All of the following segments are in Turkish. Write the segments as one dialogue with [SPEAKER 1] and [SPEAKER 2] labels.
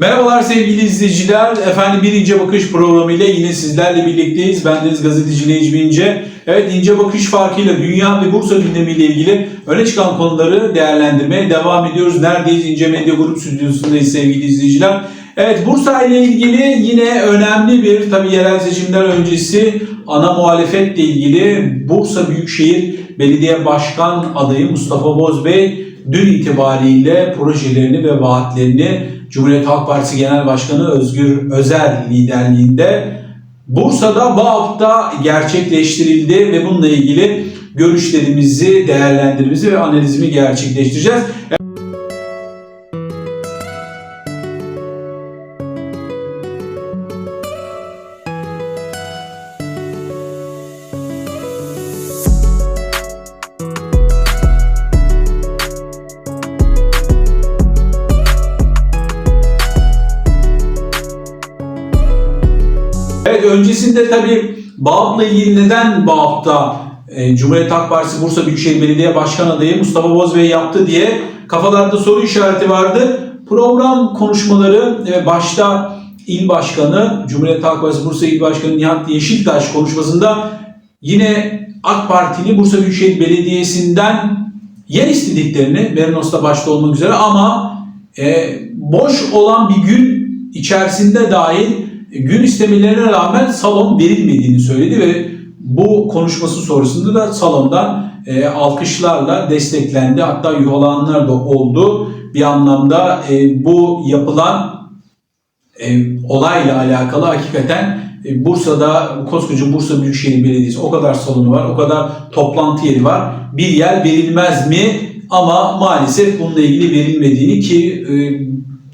[SPEAKER 1] Merhabalar sevgili izleyiciler. Efendim bir İnce Bakış programı ile yine sizlerle birlikteyiz. Ben Deniz Gazeteci Necmi İnce. Evet İnce Bakış farkıyla dünya ve Bursa gündemiyle ilgili öne çıkan konuları değerlendirmeye devam ediyoruz. Neredeyiz? İnce Medya Grup stüdyosundayız sevgili izleyiciler. Evet Bursa ile ilgili yine önemli bir tabi yerel seçimler öncesi ana muhalefetle ilgili Bursa Büyükşehir Belediye Başkan adayı Mustafa Bozbey dün itibariyle projelerini ve vaatlerini Cumhuriyet Halk Partisi Genel Başkanı Özgür Özel liderliğinde Bursa'da bu hafta gerçekleştirildi ve bununla ilgili görüşlerimizi, değerlendirmemizi ve analizimi gerçekleştireceğiz. Tabii BAAP'la ilgili neden BAAP'ta e, Cumhuriyet Halk Partisi Bursa Büyükşehir Belediye Başkan adayı Mustafa Bozbey yaptı diye kafalarda soru işareti vardı. Program konuşmaları ve başta İl Başkanı, Cumhuriyet Halk Partisi Bursa İl Başkanı Nihat Yeşiltaş konuşmasında yine AK Partili Bursa Büyükşehir Belediyesi'nden yer istediklerini, Merinos'ta başta olmak üzere ama e, boş olan bir gün içerisinde dahil gün istemelerine rağmen salon verilmediğini söyledi ve bu konuşması sonrasında da salondan e, alkışlarla desteklendi. Hatta yuhalananlar da oldu. Bir anlamda e, bu yapılan e, olayla alakalı hakikaten e, Bursa'da koskoca Bursa Büyükşehir Belediyesi o kadar salonu var, o kadar toplantı yeri var. Bir yer verilmez mi? Ama maalesef bununla ilgili verilmediğini ki e,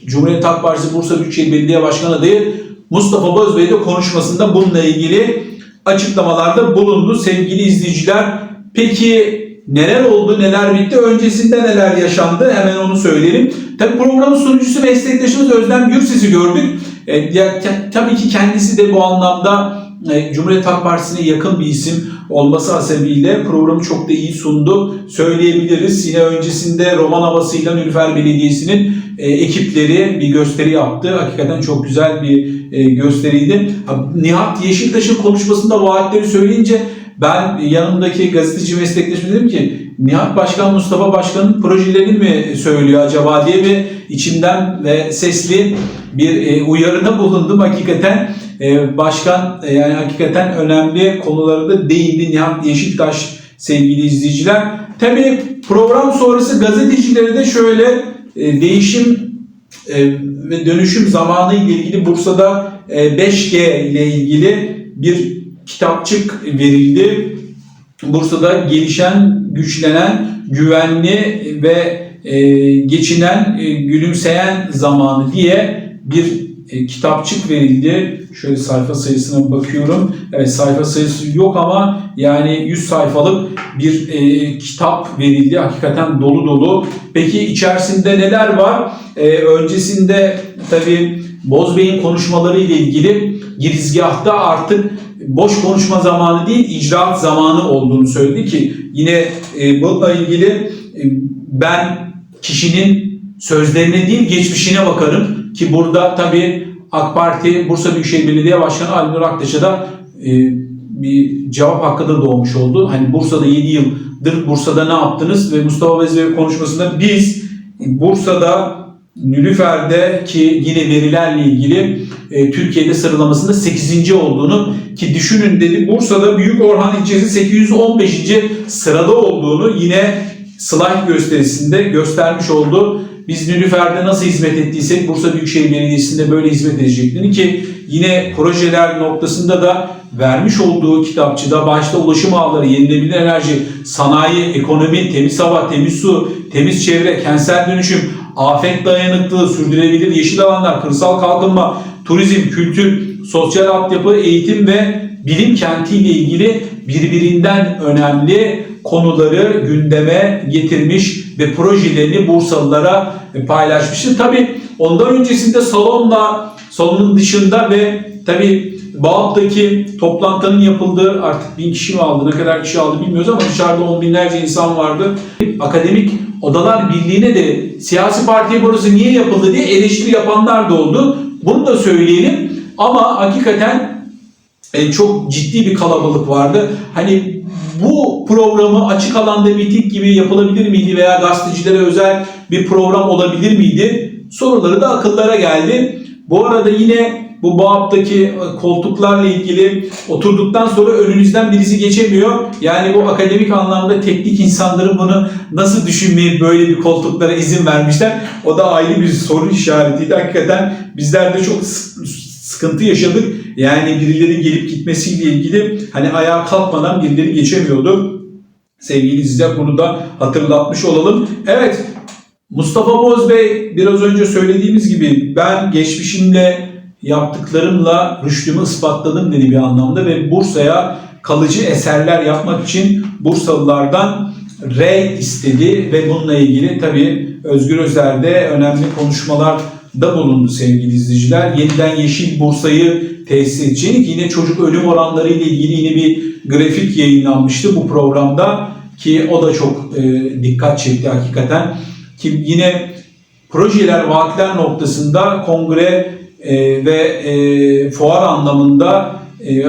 [SPEAKER 1] Cumhuriyet Halk Partisi Bursa Büyükşehir Belediye Başkanı adayı Mustafa Bozbey de konuşmasında bununla ilgili açıklamalarda bulundu sevgili izleyiciler. Peki neler oldu, neler bitti, öncesinde neler yaşandı hemen onu söyleyelim. Tabi programın sunucusu meslektaşımız Özlem Gürses'i gördük. E, ya, tabii ki kendisi de bu anlamda e, Cumhuriyet Halk Partisi'ne yakın bir isim olması hasebiyle programı çok da iyi sundu söyleyebiliriz. Yine öncesinde roman havasıyla Nülfer Belediyesi'nin e, ekipleri bir gösteri yaptı. Hakikaten çok güzel bir e, gösteriydi. Ha, Nihat Yeşiltaş'ın konuşmasında vaatleri söyleyince ben yanımdaki gazeteci meslektaşım dedim ki Nihat Başkan Mustafa Başkan'ın projelerini mi söylüyor acaba diye bir içimden ve sesli bir e, uyarıda bulundum. Hakikaten e, başkan e, yani hakikaten önemli konularda değindi Nihat Yeşiltaş sevgili izleyiciler. Tabii program sonrası gazetecileri de şöyle e, değişim e, ve dönüşüm zamanı ile ilgili Bursa'da e, 5G ile ilgili bir kitapçık verildi. Bursa'da gelişen, güçlenen, güvenli ve geçinen, gülümseyen zamanı diye bir e, kitapçık verildi. Şöyle sayfa sayısına bakıyorum. Evet sayfa sayısı yok ama yani 100 sayfalık bir e, kitap verildi. Hakikaten dolu dolu. Peki içerisinde neler var? E, öncesinde tabii Bozbey'in konuşmaları ile ilgili girizgahta artık boş konuşma zamanı değil icraat zamanı olduğunu söyledi ki yine e, bununla ilgili e, ben kişinin sözlerine değil geçmişine bakarım ki burada tabii AK Parti Bursa Büyükşehir Belediye Başkanı Ali Nur Aktaş'a da e, bir cevap hakkı da doğmuş oldu. Hani Bursa'da 7 yıldır Bursa'da ne yaptınız ve Mustafa Bezbey konuşmasında biz Bursa'da Nülüfer'de ki yine verilerle ilgili e, Türkiye'de sıralamasında 8. olduğunu ki düşünün dedi Bursa'da Büyük Orhan ilçesi 815. sırada olduğunu yine slide gösterisinde göstermiş oldu. Biz Nülüfer'de nasıl hizmet ettiysek Bursa Büyükşehir Belediyesi'nde böyle hizmet edeceklerini ki yine projeler noktasında da vermiş olduğu kitapçıda başta ulaşım ağları, yenilenebilir enerji, sanayi, ekonomi, temiz hava, temiz su, temiz çevre, kentsel dönüşüm, afet dayanıklılığı, sürdürülebilir yeşil alanlar, kırsal kalkınma, turizm, kültür, sosyal altyapı, eğitim ve bilim kentiyle ilgili birbirinden önemli konuları gündeme getirmiş ve projelerini Bursalılara paylaşmıştır. Tabi ondan öncesinde salonla, salonun dışında ve tabi BAAP'taki toplantının yapıldığı artık bin kişi mi aldı, ne kadar kişi aldı bilmiyoruz ama dışarıda on binlerce insan vardı. Akademik Odalar Birliği'ne de siyasi partiye burası niye yapıldı diye eleştiri yapanlar da oldu. Bunu da söyleyelim ama hakikaten e, çok ciddi bir kalabalık vardı. Hani bu programı açık alanda miting gibi yapılabilir miydi veya gazetecilere özel bir program olabilir miydi? Soruları da akıllara geldi. Bu arada yine bu BAAP'taki e, koltuklarla ilgili oturduktan sonra önünüzden birisi geçemiyor. Yani bu akademik anlamda teknik insanların bunu nasıl düşünmeyip böyle bir koltuklara izin vermişler. O da ayrı bir soru işaretiydi. Hakikaten bizler de çok sıkıntı yaşadık. Yani birileri gelip gitmesiyle ilgili hani ayağa kalkmadan birileri geçemiyordu. Sevgili izleyiciler bunu da hatırlatmış olalım. Evet Mustafa Boz Bey biraz önce söylediğimiz gibi ben geçmişimle yaptıklarımla rüştümü ispatladım dedi bir anlamda ve Bursa'ya kalıcı eserler yapmak için Bursalılardan rey istedi ve bununla ilgili tabii Özgür Özel de önemli konuşmalar da bulundu sevgili izleyiciler. Yeniden Yeşil Bursa'yı tesis edecek. Yine çocuk ölüm oranları ile ilgili yine bir grafik yayınlanmıştı bu programda ki o da çok e, dikkat çekti hakikaten. Ki yine projeler, vaatler noktasında kongre e, ve e, fuar anlamında e,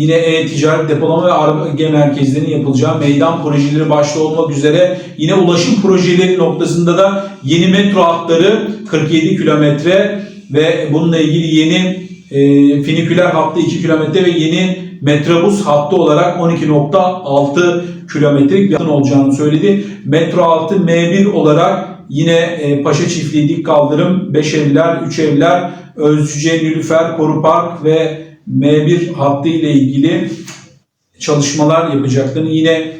[SPEAKER 1] yine e-ticaret depolama ve arge merkezlerinin yapılacağı meydan projeleri başta olmak üzere yine ulaşım projeleri noktasında da yeni metro hatları 47 kilometre ve bununla ilgili yeni e, finiküler hattı 2 kilometre ve yeni metrobüs hattı olarak 12.6 kilometrelik bir hattın olacağını söyledi. Metro altı M1 olarak yine e, Paşa Çiftliği dik kaldırım 5 evler, 3 evler, Özcüce, Nilüfer, Koru Park ve M1 hattı ile ilgili çalışmalar yapacaklarını yine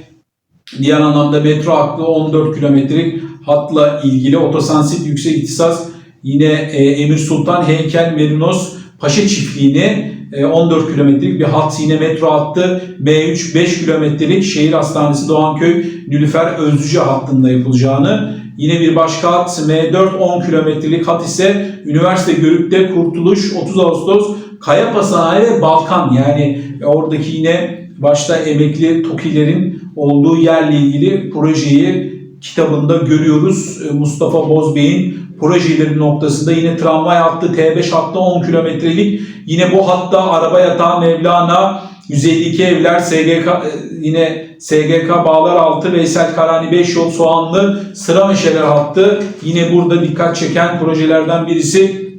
[SPEAKER 1] diğer anlamda metro hattı 14 kilometrelik hatla ilgili otosansit yüksek ihtisas yine e, Emir Sultan Heykel Merinos Paşa Çiftliği'ne e, 14 kilometrelik bir hat yine metro hattı M3 5 kilometrelik şehir hastanesi Doğanköy Nülüfer Özcüce hattında yapılacağını yine bir başka hat M4 10 kilometrelik hat ise üniversite Görük'te Kurtuluş 30 Ağustos Kayapa Sanayi ve Balkan yani oradaki yine başta emekli TOKİ'lerin olduğu yerle ilgili projeyi kitabında görüyoruz. E, Mustafa Bozbey'in projeleri noktasında yine tramvay hattı T5 hattı 10 kilometrelik yine bu hatta araba yatağı Mevlana 152 evler SGK e, yine SGK Bağlar altı Veysel Karani 5 yol Soğanlı Sıra Meşeler hattı yine burada dikkat çeken projelerden birisi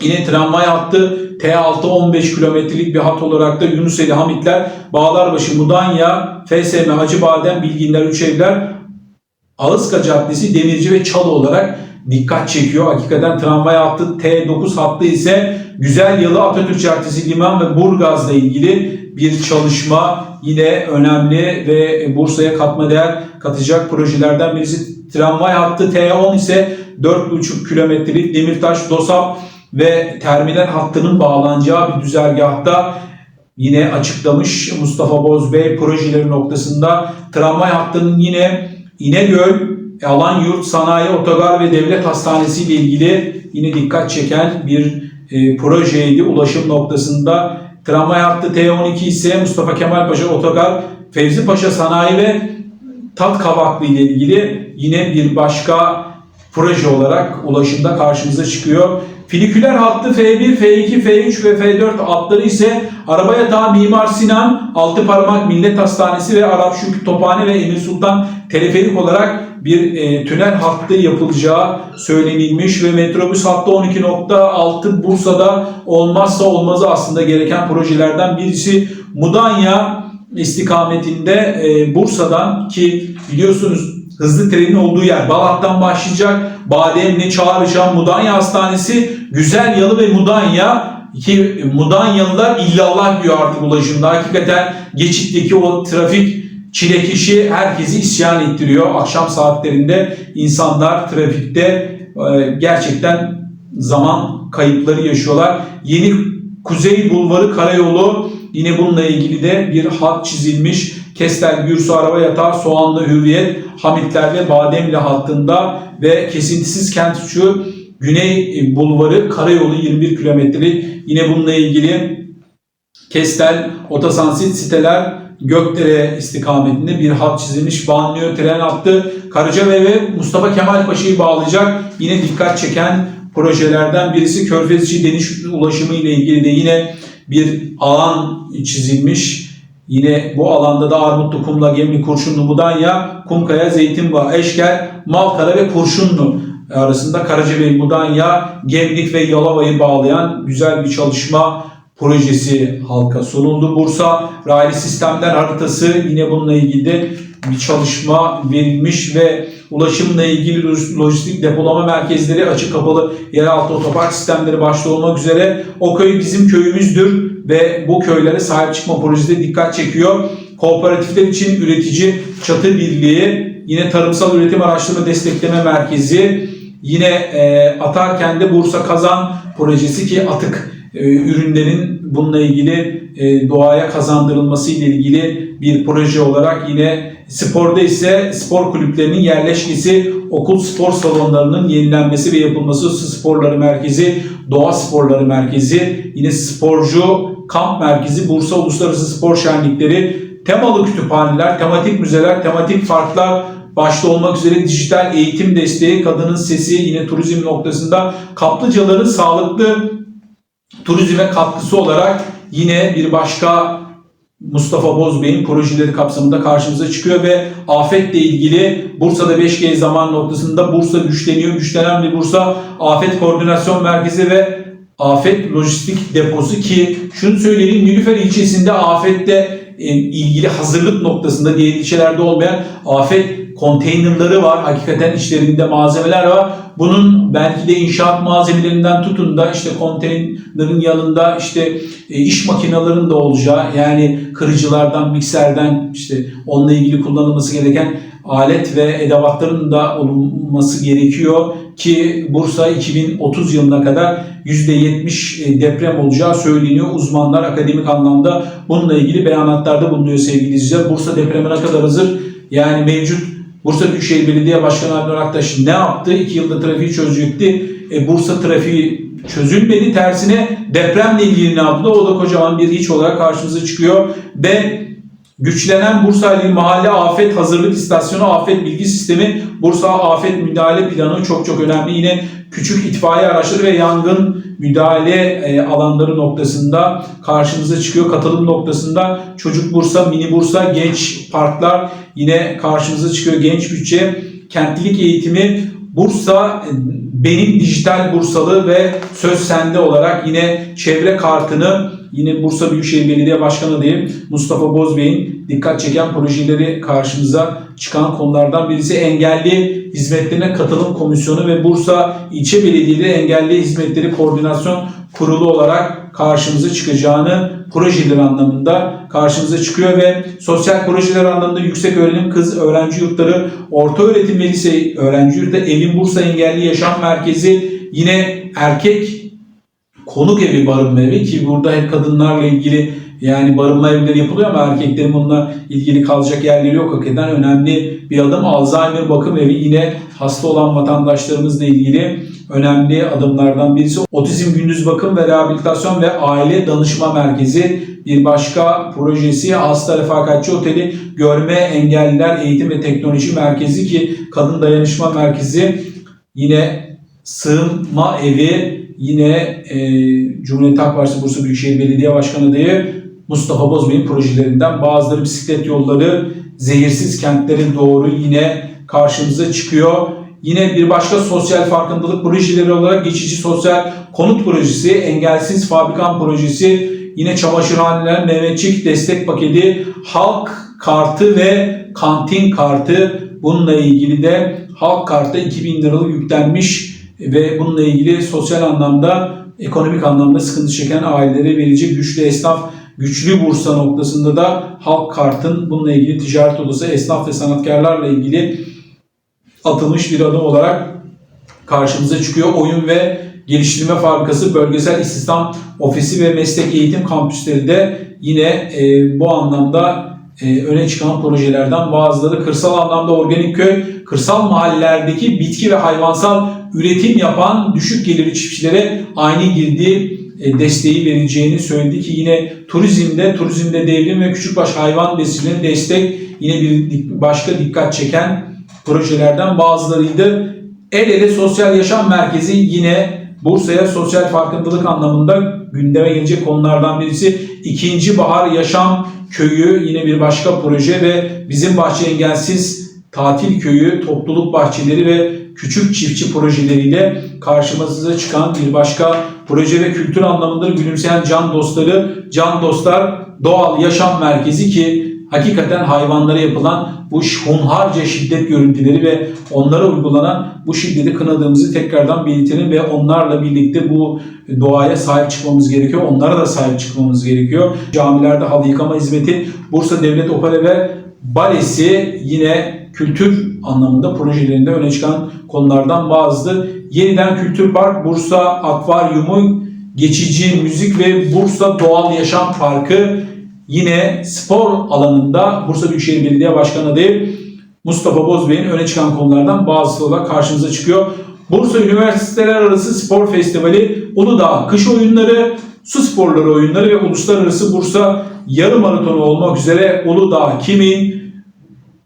[SPEAKER 1] Yine tramvay hattı T6 15 kilometrelik bir hat olarak da Yunuseli Hamitler, Bağlarbaşı, Mudanya, FSM, Hacıbadem, Bilginler, Üçevler, Ağızka Caddesi, Demirci ve Çalı olarak dikkat çekiyor. Hakikaten tramvay hattı T9 hattı ise Güzel Yalı, Atatürk Caddesi, Liman ve Burgaz'la ilgili bir çalışma yine önemli ve Bursa'ya katma değer katacak projelerden birisi. Tramvay hattı T10 ise 4,5 kilometrelik Demirtaş, Dosap ve terminal hattının bağlanacağı bir düzergahta yine açıklamış Mustafa Bozbey projeleri noktasında tramvay hattının yine İnegöl, Alanyurt, Sanayi, Otogar ve Devlet Hastanesi ile ilgili yine dikkat çeken bir e, projeydi ulaşım noktasında. Tramvay hattı T12 ise Mustafa Kemal Paşa Otogar, Fevzi Paşa Sanayi ve Tat Kavaklı ile ilgili yine bir başka proje olarak ulaşımda karşımıza çıkıyor. Filiküler hattı F1, F2, F3 ve F4 hatları ise araba yatağı Mimar Sinan, Altı Parmak Millet Hastanesi ve Arap Şükrü Tophane ve Emir Sultan teleferik olarak bir e, tünel hattı yapılacağı söylenilmiş ve metrobüs hattı 12.6 Bursa'da olmazsa olmazı aslında gereken projelerden birisi. Mudanya istikametinde e, Bursa'dan ki biliyorsunuz hızlı trenin olduğu yer Balat'tan başlayacak. Bademli, Çağrışan, Mudanya Hastanesi, Güzel Yalı ve Mudanya ki Mudanyalılar illallah diyor artık ulaşımda. Hakikaten geçitteki o trafik çilekeşi herkesi isyan ettiriyor. Akşam saatlerinde insanlar trafikte e, gerçekten zaman kayıpları yaşıyorlar. Yeni Kuzey Bulvarı Karayolu yine bununla ilgili de bir hat çizilmiş. Kestel, Gürsu, Araba Yatağı, Soğanlı, Hürriyet, Hamitler ve Bademli hattında ve kesintisiz kent uçu Güney Bulvarı Karayolu 21 kilometre. Yine bununla ilgili Kestel, Otosansit siteler Gökdere istikametinde bir hat çizilmiş. Banliyö tren hattı Karacabey ve Mustafa Kemal Paşa'yı bağlayacak. Yine dikkat çeken projelerden birisi Körfez içi deniz ulaşımı ile ilgili de yine bir alan çizilmiş. Yine bu alanda da Armutlu, Kumla, Gemli, Kurşunlu, Mudanya, Kumkaya, Zeytinbağı, Eşkel, Malkara ve Kurşunlu arasında Karacabey, Mudanya, Gemlik ve Yalova'yı bağlayan güzel bir çalışma projesi halka sunuldu. Bursa raylı sistemler haritası yine bununla ilgili bir çalışma verilmiş ve ulaşımla ilgili loj- lojistik depolama merkezleri açık kapalı yeraltı otopark sistemleri başta olmak üzere o köy bizim köyümüzdür ve bu köylere sahip çıkma projesi de dikkat çekiyor. Kooperatifler için üretici çatı birliği, yine tarımsal üretim araştırma destekleme merkezi, yine e, Atarken'de Bursa Kazan projesi ki atık e, ürünlerin bununla ilgili e, doğaya kazandırılması ile ilgili bir proje olarak yine sporda ise spor kulüplerinin yerleşkesi, okul spor salonlarının yenilenmesi ve yapılması, sporları merkezi, doğa sporları merkezi, yine sporcu kamp merkezi, Bursa Uluslararası Spor Şenlikleri, temalı kütüphaneler, tematik müzeler, tematik parklar, başta olmak üzere dijital eğitim desteği, kadının sesi yine turizm noktasında kaplıcaların sağlıklı turizme katkısı olarak yine bir başka Mustafa Bozbey'in projeleri kapsamında karşımıza çıkıyor ve afetle ilgili Bursa'da 5G zaman noktasında Bursa güçleniyor. Güçlenen bir Bursa Afet Koordinasyon Merkezi ve Afet Lojistik Deposu ki şunu söyleyeyim Nilüfer ilçesinde afette e, ilgili hazırlık noktasında diğer ilçelerde olmayan afet konteynerları var. Hakikaten içlerinde malzemeler var. Bunun belki de inşaat malzemelerinden tutun da işte konteynerin yanında işte e, iş makinelerinin de olacağı yani kırıcılardan, mikserden işte onunla ilgili kullanılması gereken alet ve edevatların da olunması gerekiyor ki Bursa 2030 yılına kadar %70 deprem olacağı söyleniyor. Uzmanlar akademik anlamda bununla ilgili beyanatlarda bulunuyor sevgili izleyiciler. Bursa depreme ne kadar hazır? Yani mevcut Bursa Büyükşehir Belediye Başkanı Adnan Aktaş ne yaptı? İki yılda trafiği çözecekti. E, Bursa trafiği çözülmedi. Tersine depremle ilgili ne yaptı? O da kocaman bir hiç olarak karşımıza çıkıyor. Ve güçlenen Bursa İl Mahalle Afet Hazırlık İstasyonu Afet Bilgi Sistemi Bursa Afet Müdahale Planı çok çok önemli. Yine küçük itfaiye araçları ve yangın müdahale e, alanları noktasında karşımıza çıkıyor. Katılım noktasında Çocuk Bursa, Mini Bursa, Genç Parklar yine karşımıza çıkıyor. Genç bütçe, kentlilik eğitimi, Bursa e, benim dijital Bursalı ve söz sende olarak yine çevre kartını yine Bursa Büyükşehir Belediye Başkanı adayı Mustafa Bozbey'in dikkat çeken projeleri karşımıza çıkan konulardan birisi. Engelli hizmetlerine katılım komisyonu ve Bursa İlçe Belediyeleri Engelli Hizmetleri Koordinasyon Kurulu olarak karşımıza çıkacağını projeler anlamında karşımıza çıkıyor ve sosyal projeler anlamında yüksek öğrenim kız öğrenci yurtları, orta öğretim ve lise öğrenci yurtları, Evin Bursa Engelli Yaşam Merkezi, yine erkek konuk evi barınma evi ki burada hep kadınlarla ilgili yani barınma evleri yapılıyor ama erkeklerin bununla ilgili kalacak yerleri yok. Hakikaten önemli bir adım. Alzheimer bakım evi yine hasta olan vatandaşlarımızla ilgili önemli adımlardan birisi. Otizm gündüz bakım ve rehabilitasyon ve aile danışma merkezi bir başka projesi Hasta Refakatçi Oteli Görme Engelliler Eğitim ve Teknoloji Merkezi ki Kadın Dayanışma Merkezi yine sığınma evi yine e, Cumhuriyet Halk Partisi Bursa Büyükşehir Belediye Başkanı adayı Mustafa Bozbey'in projelerinden bazıları bisiklet yolları zehirsiz kentlere doğru yine karşımıza çıkıyor. Yine bir başka sosyal farkındalık projeleri olarak geçici sosyal konut projesi, engelsiz fabrikan projesi, yine çamaşırhaneler, Mehmetçik destek paketi, halk kartı ve kantin kartı. Bununla ilgili de halk kartı 2000 liralık yüklenmiş ve bununla ilgili sosyal anlamda ekonomik anlamda sıkıntı çeken ailelere verilecek güçlü esnaf güçlü Bursa noktasında da halk kartın bununla ilgili ticaret odası esnaf ve sanatkarlarla ilgili atılmış bir adım olarak karşımıza çıkıyor. Oyun ve geliştirme fabrikası, bölgesel istihdam ofisi ve meslek eğitim kampüsleri de yine e, bu anlamda e, öne çıkan projelerden bazıları kırsal anlamda organik köy, kırsal mahallelerdeki bitki ve hayvansal üretim yapan düşük gelirli çiftçilere aynı girdi e, desteği vereceğini söyledi ki yine turizmde, turizmde devrim ve küçükbaş hayvan besicilerine destek yine bir başka dikkat çeken projelerden bazılarıydı. El ele Sosyal Yaşam Merkezi yine Bursa'ya sosyal farkındalık anlamında gündeme gelecek konulardan birisi. İkinci Bahar Yaşam Köyü yine bir başka proje ve bizim Bahçe Engelsiz Tatil Köyü, topluluk bahçeleri ve küçük çiftçi projeleriyle karşımıza çıkan bir başka proje ve kültür anlamında gülümseyen can dostları, can dostlar doğal yaşam merkezi ki hakikaten hayvanlara yapılan bu hunharca şiddet görüntüleri ve onlara uygulanan bu şiddeti kınadığımızı tekrardan belirtelim ve onlarla birlikte bu doğaya sahip çıkmamız gerekiyor. Onlara da sahip çıkmamız gerekiyor. Camilerde halı yıkama hizmeti, Bursa Devlet Opera ve Balesi yine kültür anlamında projelerinde öne çıkan konulardan bazısı. Yeniden Kültür Park, Bursa Akvaryumu, geçici müzik ve Bursa Doğal Yaşam Parkı yine spor alanında Bursa Büyükşehir Belediye Başkanı adayı Mustafa Bozbey'in öne çıkan konulardan bazısı olarak karşımıza çıkıyor. Bursa Üniversiteler Arası Spor Festivali, Uludağ Kış Oyunları, Su Sporları Oyunları ve Uluslararası Bursa Yarım Maratonu olmak üzere Uludağ Kimin,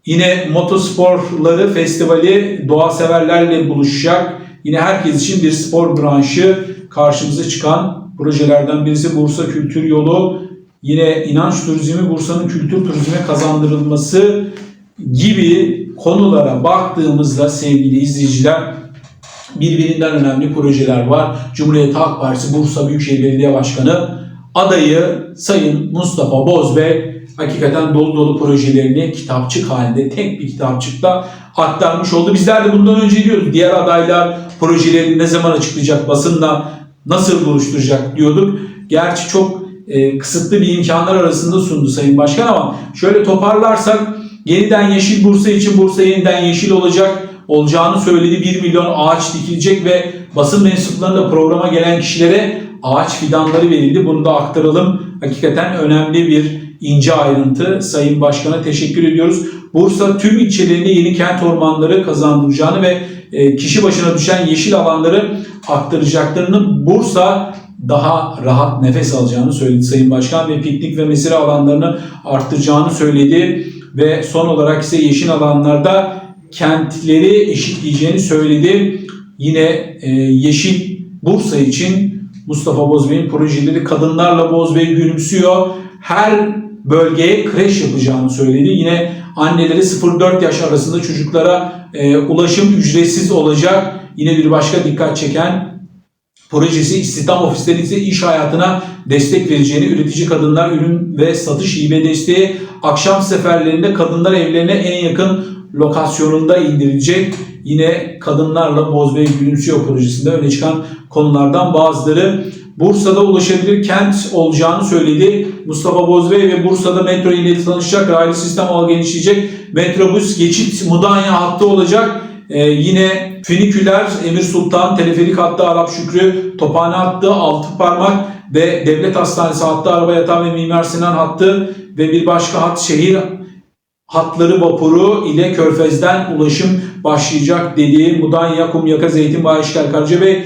[SPEAKER 1] Yine motosporları festivali doğa severlerle buluşacak. Yine herkes için bir spor branşı karşımıza çıkan projelerden birisi Bursa Kültür Yolu. Yine inanç turizmi Bursa'nın kültür turizme kazandırılması gibi konulara baktığımızda sevgili izleyiciler birbirinden önemli projeler var. Cumhuriyet Halk Partisi Bursa Büyükşehir Belediye Başkanı adayı Sayın Mustafa Bozbey hakikaten dolu dolu projelerini kitapçık halinde tek bir kitapçıkta aktarmış oldu. Bizler de bundan önce diyorduk diğer adaylar projelerini ne zaman açıklayacak basınla nasıl buluşturacak diyorduk. Gerçi çok e, kısıtlı bir imkanlar arasında sundu Sayın Başkan ama şöyle toparlarsak yeniden Yeşil Bursa için Bursa yeniden yeşil olacak olacağını söyledi. 1 milyon ağaç dikilecek ve basın mensuplarında programa gelen kişilere ağaç fidanları verildi. Bunu da aktaralım. Hakikaten önemli bir ince ayrıntı. Sayın Başkan'a teşekkür ediyoruz. Bursa tüm ilçelerinde yeni kent ormanları kazandıracağını ve e, kişi başına düşen yeşil alanları aktaracaklarını Bursa daha rahat nefes alacağını söyledi Sayın Başkan ve piknik ve mesire alanlarını arttıracağını söyledi ve son olarak ise yeşil alanlarda kentleri eşitleyeceğini söyledi. Yine e, Yeşil Bursa için Mustafa Bozbey'in projeleri Kadınlarla Bozbey gülümsüyor. Her bölgeye kreş yapacağını söyledi. Yine anneleri 0-4 yaş arasında çocuklara e, ulaşım ücretsiz olacak. Yine bir başka dikkat çeken projesi istihdam ofisleri ise iş hayatına destek vereceğini, üretici kadınlar ürün ve satış hibe desteği akşam seferlerinde kadınlar evlerine en yakın lokasyonunda indirilecek. Yine kadınlarla Bozbey Gülümsüyor projesinde öne çıkan konulardan bazıları Bursa'da ulaşabilir kent olacağını söyledi. Mustafa Bozbey ve Bursa'da metro ile tanışacak. Raylı sistem ağı genişleyecek. Metrobüs geçit Mudanya hattı olacak. Ee, yine füniküler Emir Sultan, teleferik hattı Arap Şükrü, Tophane hattı, Altı Parmak ve Devlet Hastanesi hattı, Araba Yatağı ve Mimar Sinan hattı ve bir başka hat şehir hatları vapuru ile Körfez'den ulaşım başlayacak dediği Mudanya, Kumyaka, Zeytinbağı, İşgal, Karacabey,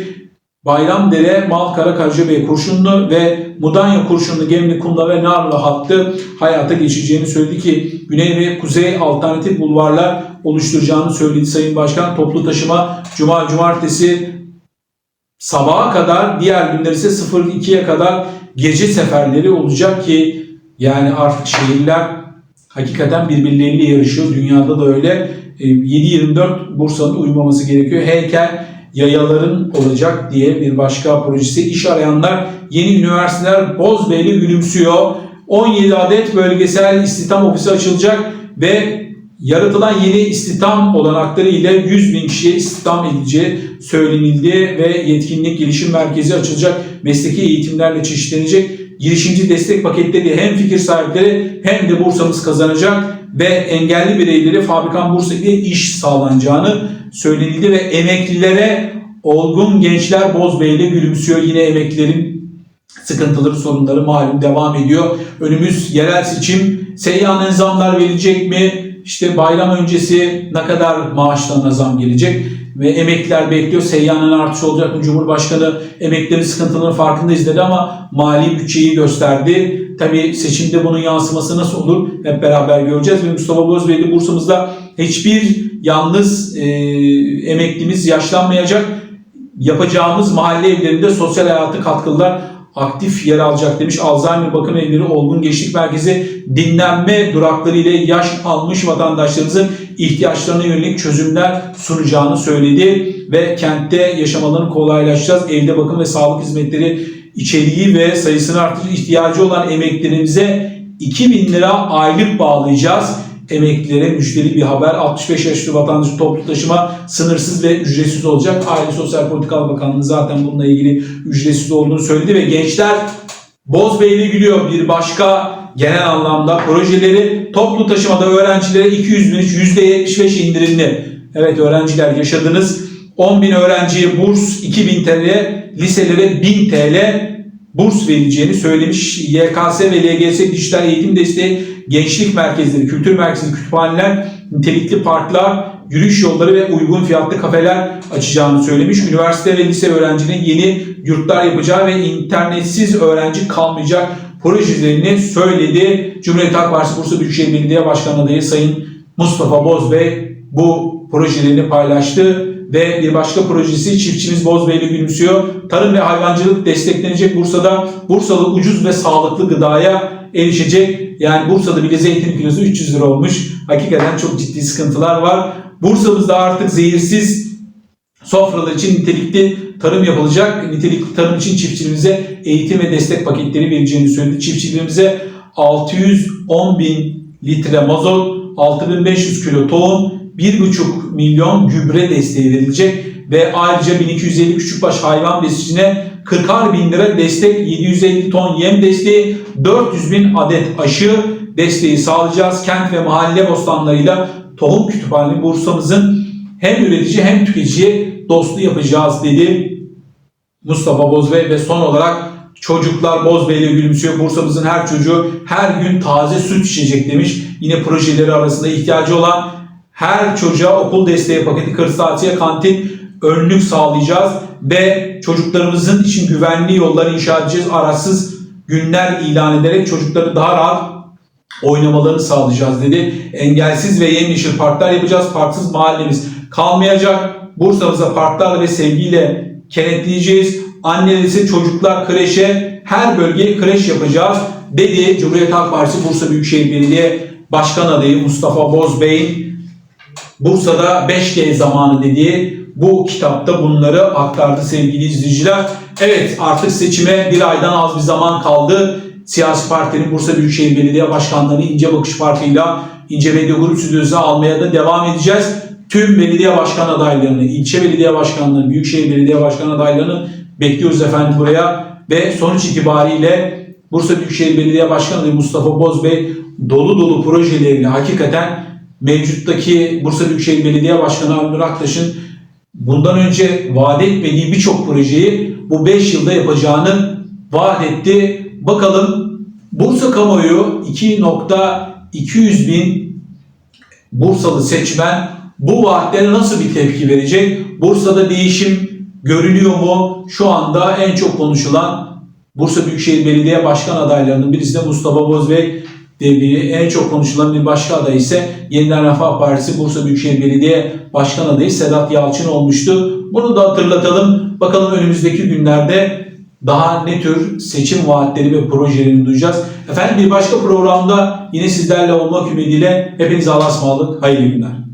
[SPEAKER 1] Bayramdere, Malkara, Karacabey, Kurşunlu ve Mudanya, Kurşunlu, Gemli, Kumla ve Narlı hattı hayata geçeceğini söyledi ki Güney ve Kuzey alternatif bulvarlar oluşturacağını söyledi Sayın Başkan. Toplu taşıma Cuma, Cumartesi sabaha kadar, diğer günler ise 02'ye kadar gece seferleri olacak ki yani artık şehirler hakikaten birbirleriyle yarışıyor. Dünyada da öyle. E, 7-24 Bursa'nın uymaması gerekiyor. Heykel yayaların olacak diye bir başka projesi. İş arayanlar yeni üniversiteler Bozbeyli gülümsüyor. 17 adet bölgesel istihdam ofisi açılacak ve yaratılan yeni istihdam olanakları ile 100 bin kişiye istihdam edileceği söylenildi ve yetkinlik gelişim merkezi açılacak. Mesleki eğitimlerle çeşitlenecek. Girişimci destek paketleri hem fikir sahipleri hem de bursamız kazanacak ve engelli bireylere Fabrikan Bursa ile iş sağlanacağını söylenildi ve emeklilere olgun gençler Bozbey'le gülümsüyor. Yine emeklilerin sıkıntıları, sorunları malum devam ediyor. Önümüz yerel seçim. Seyyanen zamlar verilecek mi? İşte bayram öncesi ne kadar maaşlarına zam gelecek? ve emekliler bekliyor. Seyyanen artış olacak mı? Cumhurbaşkanı emeklilerin sıkıntılarının farkındayız dedi ama mali bütçeyi gösterdi. Tabii seçimde bunun yansıması nasıl olur hep beraber göreceğiz. Ve Mustafa Bozbeyli Bursa'mızda hiçbir yalnız e, emeklimiz yaşlanmayacak. Yapacağımız mahalle evlerinde sosyal hayatı katkılılar aktif yer alacak demiş. Alzheimer bakım evleri, olgun gençlik merkezi, dinlenme durakları ile yaş almış vatandaşlarımızın ihtiyaçlarına yönelik çözümler sunacağını söyledi ve kentte yaşamalarını kolaylaştıracağız. Evde bakım ve sağlık hizmetleri içeriği ve sayısını artırıcı ihtiyacı olan emeklerimize 2000 lira aylık bağlayacağız. Emeklilere müjdeli bir haber. 65 yaş üstü vatandaşı toplu taşıma sınırsız ve ücretsiz olacak. Aile Sosyal Politikalar Bakanlığı zaten bununla ilgili ücretsiz olduğunu söyledi ve gençler Bozbeyli gülüyor bir başka genel anlamda projeleri toplu taşımada öğrencilere 200 bin %75 indirimli. Evet öğrenciler yaşadınız. 10 bin öğrenciye burs 2000 TL, liselere 1000 TL burs verileceğini söylemiş. YKS ve LGS dijital eğitim desteği, gençlik merkezleri, kültür merkezleri, kütüphaneler, nitelikli parklar, yürüyüş yolları ve uygun fiyatlı kafeler açacağını söylemiş. Üniversite ve lise öğrencinin yeni yurtlar yapacağı ve internetsiz öğrenci kalmayacak projelerini söyledi. Cumhuriyet Halk Partisi Bursa Büyükşehir Belediye Başkanı adayı Sayın Mustafa Bozbey bu projelerini paylaştı ve bir başka projesi çiftçimiz Bozbeyli gülümsüyor. Tarım ve hayvancılık desteklenecek Bursa'da Bursalı ucuz ve sağlıklı gıdaya erişecek. Yani Bursa'da bile zeytin kilosu 300 lira olmuş. Hakikaten çok ciddi sıkıntılar var. Bursa'mızda artık zehirsiz sofralar için nitelikli tarım yapılacak. Nitelikli tarım için çiftçilerimize eğitim ve destek paketleri vereceğini söyledi. Çiftçilerimize 610 bin litre mazot, 6500 kilo tohum, 1,5 milyon gübre desteği verilecek ve ayrıca 1250 küçükbaş hayvan besicine 40'ar bin lira destek, 750 ton yem desteği, 400 bin adet aşı desteği sağlayacağız. Kent ve mahalle bostanlarıyla tohum kütüphanesi Bursa'mızın hem üretici hem tüketiciye dostu yapacağız dedi. Mustafa Bozbey ve son olarak çocuklar Bozbey ile gülümsüyor. Bursa'mızın her çocuğu her gün taze süt içecek demiş. Yine projeleri arasında ihtiyacı olan her çocuğa okul desteği paketi, kırtasiye, kantin önlük sağlayacağız ve çocuklarımızın için güvenli yollar inşa edeceğiz. Araçsız günler ilan ederek çocukları daha rahat oynamalarını sağlayacağız dedi. Engelsiz ve yemyeşil parklar yapacağız. Parksız mahallemiz kalmayacak. Bursa'mıza parklarla ve sevgiyle kenetleyeceğiz. Anneler ise çocuklar kreşe, her bölgeye kreş yapacağız dedi. Cumhuriyet Halk Partisi Bursa Büyükşehir Belediye Başkan adayı Mustafa Bozbey'in Bursa'da 5G zamanı dediği bu kitapta bunları aktardı sevgili izleyiciler. Evet artık seçime bir aydan az bir zaman kaldı. Siyasi partinin Bursa Büyükşehir Belediye Başkanlığı'nı İnce Bakış Farkı'yla İnce Medya Grup Stüdyosu'na almaya da devam edeceğiz. Tüm belediye başkan adaylarını, ilçe belediye başkanlarını, büyükşehir belediye başkan adaylarını bekliyoruz efendim buraya. Ve sonuç itibariyle Bursa Büyükşehir Belediye Başkanı Mustafa Bozbey dolu dolu projeleriyle hakikaten mevcuttaki Bursa Büyükşehir Belediye Başkanı Avni Aktaş'ın bundan önce vaat etmediği birçok projeyi bu 5 yılda yapacağını vaat etti. Bakalım Bursa kamuoyu 2.200 bin Bursalı seçmen bu vaatlere nasıl bir tepki verecek? Bursa'da değişim görünüyor mu? Şu anda en çok konuşulan Bursa Büyükşehir Belediye Başkan adaylarının birisi de Mustafa Bozbey diye biri. En çok konuşulan bir başka aday ise Yeniden Refah Partisi Bursa Büyükşehir Belediye Başkan adayı Sedat Yalçın olmuştu. Bunu da hatırlatalım. Bakalım önümüzdeki günlerde daha ne tür seçim vaatleri ve projelerini duyacağız. Efendim bir başka programda yine sizlerle olmak ümidiyle hepinize Allah'a ısmarladık. Hayırlı günler.